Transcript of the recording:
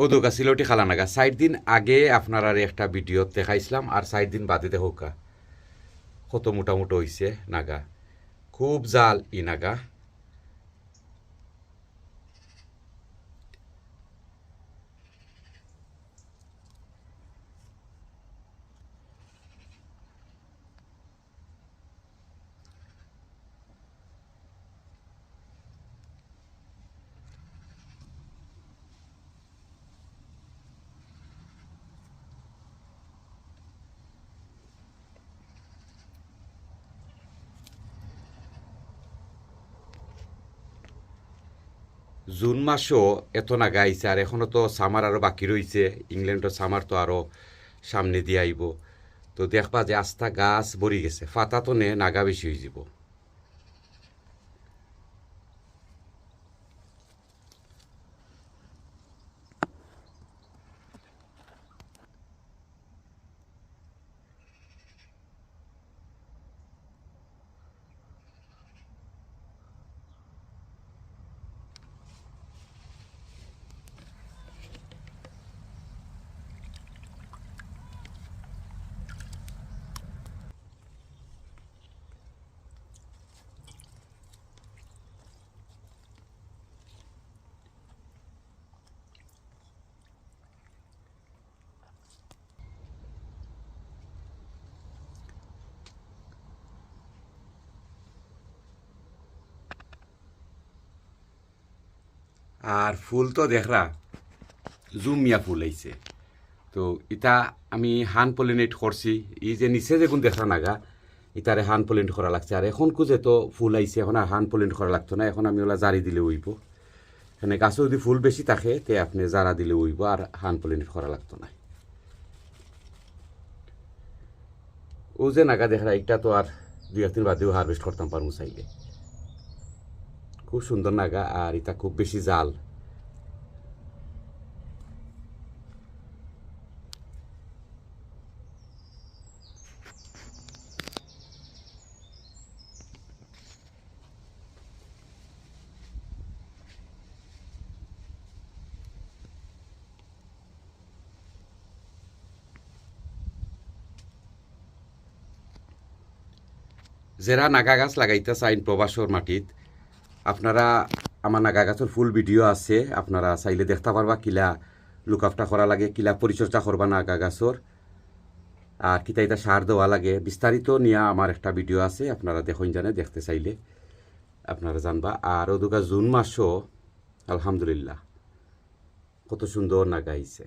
ও দোকা সিলটি খালা নাগা। ষাট দিন আগে আপনার আর একটা ভিডিও দেখাইছিলাম, আর সাইট দিন বাদে দেখোকা কত মোটামুটো হয়েছে নাগা। খুব জাল ই নাগা। জুন মাসও এত না গাইছে, আর এখনও তো সামার আরও বাকি রয়েছে ইংল্যান্ডের সামার তো আরও সামনে দিয়ে আইব। তো দেখবা যে আস্থা গাছ বড়ি গেছে ফাতা তো নে, নাগা বেশি হয়ে যাব আর ফুল তো দেখরা, জুমিয়া ফুল আইছে। তো ইটা আমি হান পলিনেট করছি, ই যে নিচে যেগুন দেখা নাগা, ইতারে হান পলিনেট করা লাগছে। আর এখন কুজে তো ফুল আইছে, এখন আর হান পলিনেট করা লাগতো না, এখন আমি ওলা জারি দিলে উইব। এখানে গাছে যদি ফুল বেশি থাকে, তে আপনি জারা দিলে উইব, আর হান পলিনেট করা লাগতো না। ও যে নাগা দেখা এটা তো আর দুই একদিন বাদেও হারভেস্ট করতাম পারব চাইলে। খুব সুন্দর নাগা আর এটা খুব বেশি জাল। যারা নাগা গাছ লাগাইতে চাইন প্রবাসর মাটিত। আপনারা আমার নাগা গাছের ফুল ভিডিও আছে, আপনারা চাইলে দেখতে পারবা কিলা লুক আফটা করা লাগে, কিলা পরিচর্যা করবা নাগা গাছর আর কিতা এটা সার দেওয়া লাগে, বিস্তারিত নিয়ে আমার একটা ভিডিও আছে, আপনারা দেখুন জানে, দেখতে চাইলে আপনারা জানবা। আর ওদুকা জুন মাসও, আলহামদুলিল্লাহ, কত সুন্দর নাগা আইছে।